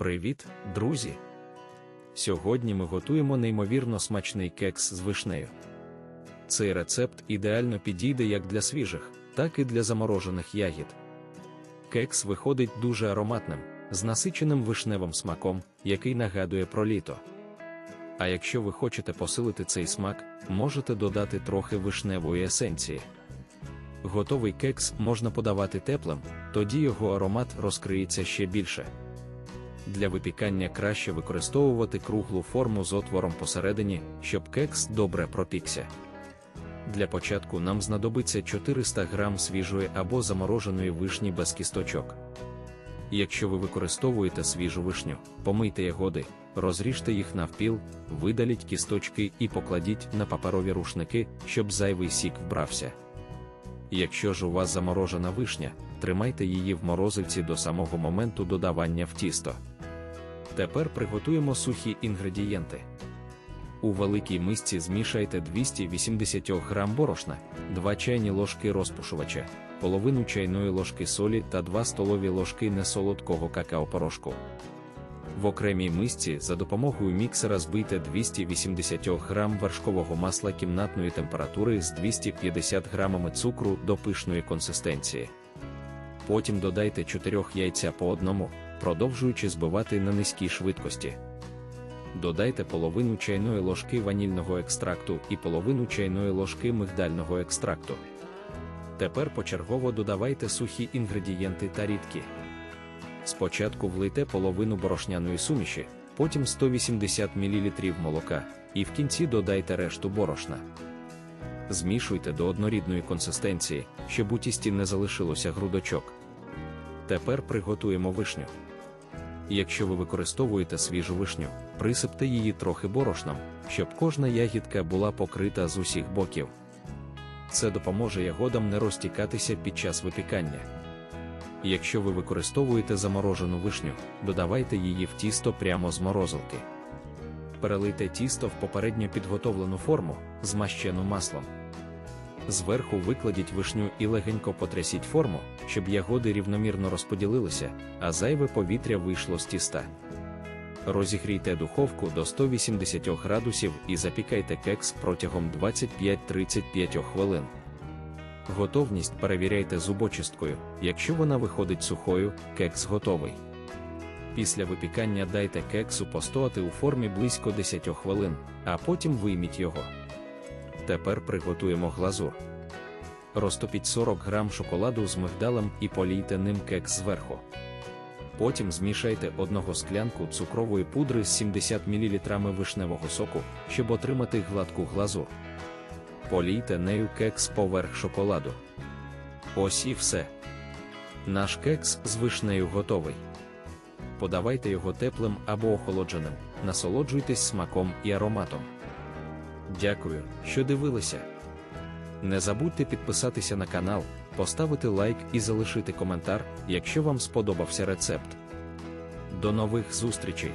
Привіт, друзі! Сьогодні ми готуємо неймовірно смачний кекс з вишнею. Цей рецепт ідеально підійде як для свіжих, так і для заморожених ягід. Кекс виходить дуже ароматним, з насиченим вишневим смаком, який нагадує про літо. А якщо ви хочете посилити цей смак, можете додати трохи вишневої есенції. Готовий кекс можна подавати теплим, тоді його аромат розкриється ще більше. Для випікання краще використовувати круглу форму з отвором посередині, щоб кекс добре пропікся. Для початку нам знадобиться 400 г свіжої або замороженої вишні без кісточок. Якщо ви використовуєте свіжу вишню, помийте ягоди, розріжте їх навпіл, видаліть кісточки і покладіть на паперові рушники, щоб зайвий сік вбрався. Якщо ж у вас заморожена вишня, тримайте її в морозильці до самого моменту додавання в тісто. Тепер приготуємо сухі інгредієнти. У великій мисці змішайте 280 г борошна, 2 чайні ложки розпушувача, половину чайної ложки солі та 2 столові ложки несолодкого какао-порошку. В окремій мисці за допомогою міксера збийте 280 г вершкового масла кімнатної температури з 250 г цукру до пишної консистенції. Потім додайте 4 яйця по одному, продовжуючи збивати на низькій швидкості. Додайте половину чайної ложки ванільного екстракту і половину чайної ложки мигдального екстракту. Тепер почергово додавайте сухі інгредієнти та рідкі. Спочатку влийте половину борошняної суміші, потім 180 мл молока, і в кінці додайте решту борошна. Змішуйте до однорідної консистенції, щоб у тісті не залишилося грудочок. Тепер приготуємо вишню. Якщо ви використовуєте свіжу вишню, присипте її трохи борошном, щоб кожна ягідка була покрита з усіх боків. Це допоможе ягодам не розтікатися під час випікання. Якщо ви використовуєте заморожену вишню, додавайте її в тісто прямо з морозилки. Перелийте тісто в попередньо підготовлену форму, змащену маслом. Зверху викладіть вишню і легенько потрясіть форму, щоб ягоди рівномірно розподілилися, а зайве повітря вийшло з тіста. Розігрійте духовку до 180 градусів і запікайте кекс протягом 25-35 хвилин. Готовність перевіряйте зубочисткою, якщо вона виходить сухою, кекс готовий. Після випікання дайте кексу постояти у формі близько 10 хвилин, а потім вийміть його. Тепер приготуємо глазур. Розтопіть 40 г шоколаду з мигдалем і полійте ним кекс зверху. Потім змішайте одного склянку цукрової пудри з 70 мл вишневого соку, щоб отримати гладку глазур. Полійте нею кекс поверх шоколаду. Ось і все. Наш кекс з вишнею готовий. Подавайте його теплим або охолодженим, насолоджуйтесь смаком і ароматом. Дякую, що дивилися. Не забудьте підписатися на канал, поставити лайк і залишити коментар, якщо вам сподобався рецепт. До нових зустрічей!